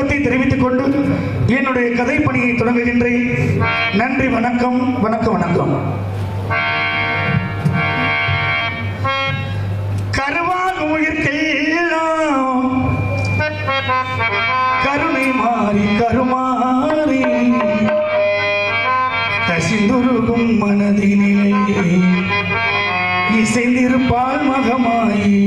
வணக்கத்தை தெரிவித்துக் கொண்டு என்னுடைய கதை பணியை தொடங்குகின்றேன். நன்றி வணக்கம் வணக்கம் வணக்கம். கருவான் உயிர்க்கெல்லாம் கருணை மாறி கருமாறி கசிந்துருகும் மனதினிலே இசைந்திருப்பாள் மகமாயி.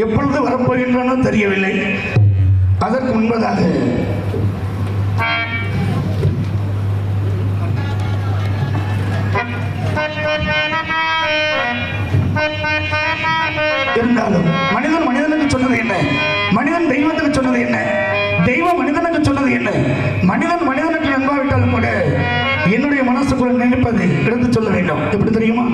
எப்பொழுது வரப்போகின்றனோ தெரியவில்லை. அதற்கு முன்பதாக இருந்தாலும் மனிதன் மனிதனுக்கு சொன்னது என்ன? மனிதன் தெய்வத்துக்கு சொன்னது என்ன? தெய்வம் மனிதனுக்கு சொன்னது என்ன? மனிதன் மனிதனுக்கு நண்பாவிட்டாலும் கூட என்னுடைய மனசுக்குள்ள நினைப்பது எடுத்து சொல்ல வேண்டும். எப்படி தெரியுமா?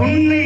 உன்னை